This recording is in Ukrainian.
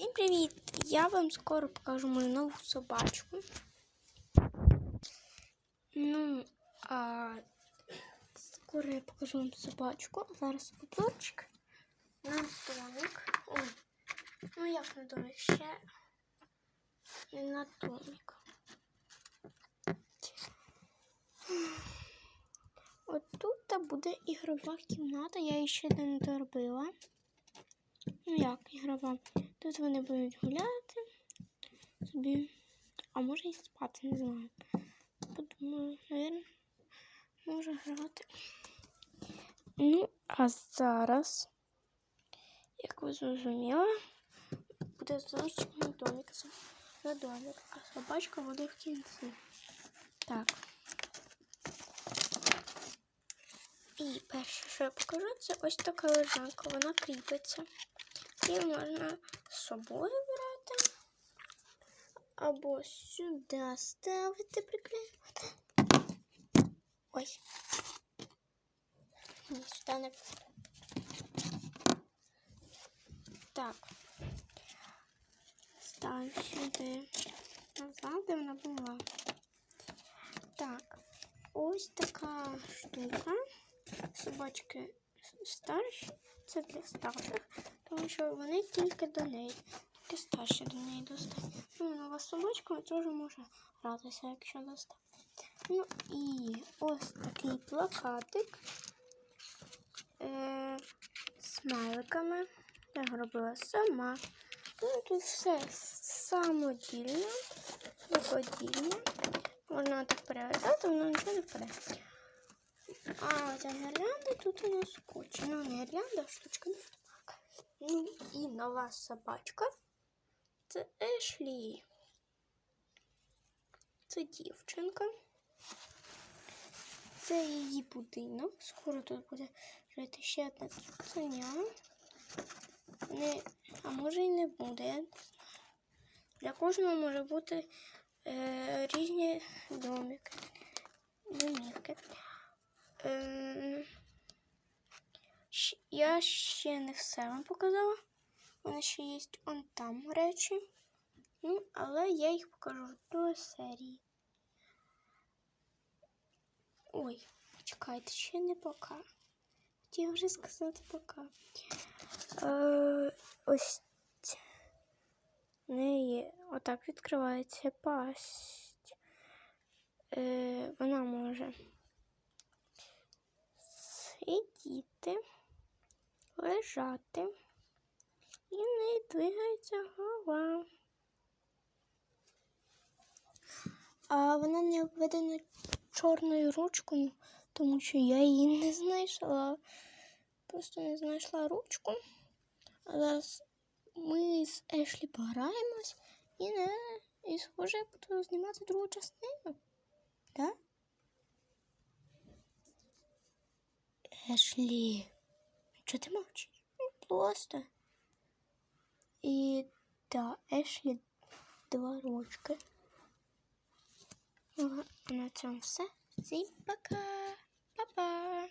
Всім привіт! Я вам скоро покажу мою нову собачку. Ну, а скоро я покажу вам собачку. Зараз обзорчик на домик. Ну як на домик ще не на домик. От тут буде ігрова кімната, я її ще не доробила. Ну як ігрова? Тут вони будуть гуляти собі, а може і спати, не знаю. Подумаю, навірно, може грати. Ну, а зараз, як ви зрозуміли, буде зовсім домик за домик, а собачка буде в кінці. Так. І перше, що я покажу, це ось така лежанка, вона кріпиться. Її можна з собою брати. Або сюди ставити, приклеювати. Ой. Ні, сюди не. Так. Ставимо сюди. Назад, де вона була. Так. Ось така штука. Собачки старші. Це для старших, тому що вони тільки до неї, тільки старші до неї достають. Ну, нова собачка теж може гратися, якщо достати. Ну і ось такий плакатик е- смайликами. Я робила сама. Ну, тут все самодільне, рукодільне. Можна так перевертати, воно нічого не впаде. А ця гірлянда тут у нас куча. Ну, не гірлянда, а штучка. Ну і нова собачка. Це Ешлі. Це дівчинка. Це її будинок. Скоро тут буде жити ще одна цуценя. Не, а може і не буде. Для кожного може бути е, різні домики. Домівки. Щ- Я ще не все вам показала. У мене ще є он там речі. Ну, але я їх покажу до серії. Ой, чекайте, ще не пока. Хотіла вже сказати пока. Е, ось неї отак відкривається пасть. Е, вона може сидіти, лежати, і в неї двигається голова. А вона не обведена чорною ручкою, тому що я її не знайшла. Просто не знайшла ручку. А зараз ми з Ешлі пограємось і не і схоже буду знімати другу частину. Так? Ешлі. Чого ти мовчиш? Ну, Просто. І да, Ешлі два ручки. На цьому все. Всім пока. Па-па.